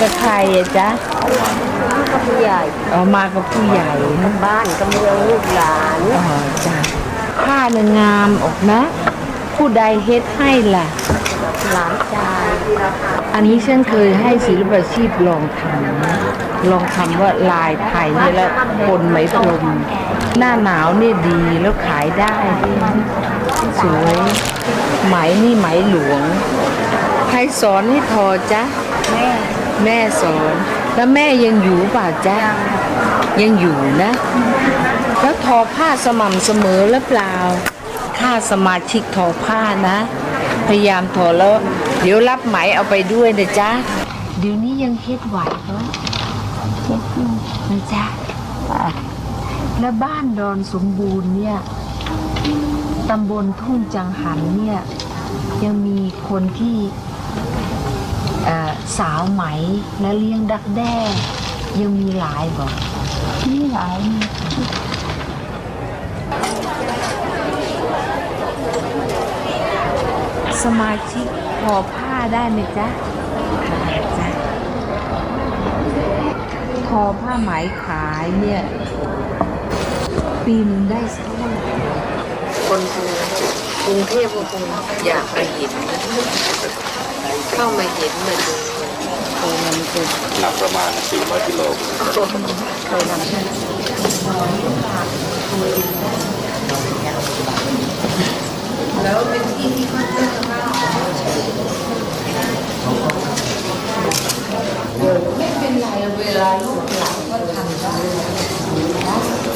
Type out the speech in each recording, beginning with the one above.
กับใครอะจ๊ะกับผู้ใหญ่ออกมากับผู้ใหญ่นะบ้านกับเมืองลูกหลานอ๋อจ้ะผ้าน่ะงามออกนะ ผู้ใดเฮ็ดให้ล่ะ หลานชายอันนี้ฉันเคยให้ศิลปาชีพลองทำนะลองทำว่าลายไทยนี่แล้วปนไหมพรมหน้าหนาวนี่ดีแล้วขายได้ด้วยสวยไหมนี่ไหมหลวง ใครสอนให้ทอจ๊ะแม่ แม่สอน แล้วแม่ยังอยู่ป่ะจ๊ะยังอยู่นะ แล้วทอผ้าสม่ำเสมอหรือเปล่าค่าสมาชิกทอผ้านะ พยายามทอแล้ว เดี๋ยวรับไหมเอาไปด้วยนะจ๊ะ เดี๋ยวนี้ยังเฮ็ดไหวเหรอเฮ็ดอยู่นะจ๊ะแล้วบ้านดอนสมบูรณ์เนี่ยตำบลทุ่งจังหันเนี่ยยังมีคนที่ สาวไหมและเลี้ยงดักแด้ ยังมีหลายบ่มีหลายสมาชิกพอผ้าได้ไหมจ๊ะได้จ้ะทอผ้าไหมขายเนี่ย ปีนึงได้สักเท่าไหร่คน กรุงเทพก็คงอยากไปเห็นเข้ามาเห็นมาดูมันเป็นหนักประมาณ 400กิโลเคยทำใช่ไหมแล้วเป็นที่ที่เขาเลือกมากไม่เป็นไรเวลาลูกหลับก็ทำได้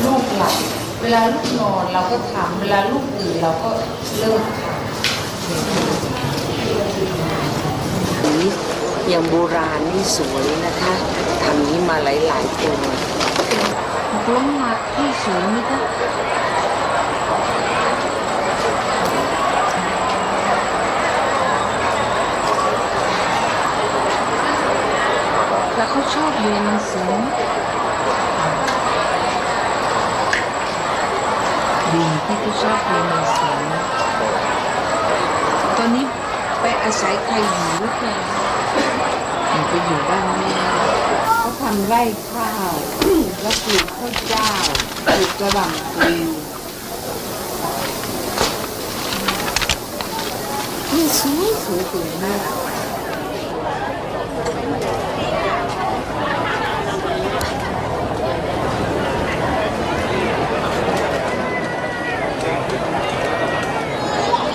ลูกหลับ เวลาลูกนอนเราก็ทำเวลาลูกตื่นเราก็เลิกทำอย่างโบราณนี่สวยนะคะทำนี้มาหลายๆตัวล้มมาที่สูงนี่ก็แล้วเขาชอบเรียนหนังสือ ดีที่เขาชอบเรียนหนังสือตอนนี้ไปอาศัยใครอยู่หรือเปล่ามันไปอยู่บ้านแม่ก็ทำไร่ข้าวแล้วปลูกข้าวเจ้าปลูกกระหล่ำปลีนี่สวยสวยสวยมาก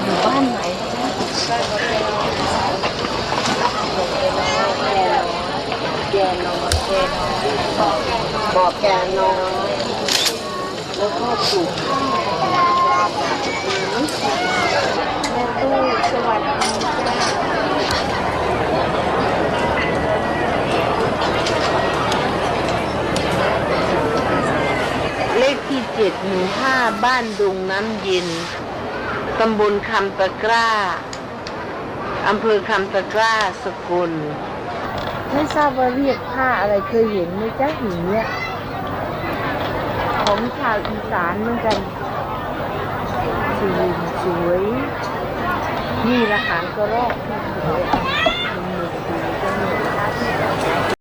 อยู่บ้านไหนจ๊ะ แกนอนบอกแกน้อยแล้วก็ปลูกข้าวแม่ตู้สวัสดีเลขที่เจ็ดหมู่ห้าบ้านดุงน้ำเย็นตำบลคำตะกร้า อำเภอคำตะกร้าสกุล ไม่ทราบว่าเรียกผ้าอะไรเคยเห็นไหมจ๊ะหินเนี่ยของชาวอีสานเหมือนกันสวยสวยนี่ละหางกระรอกที่สวย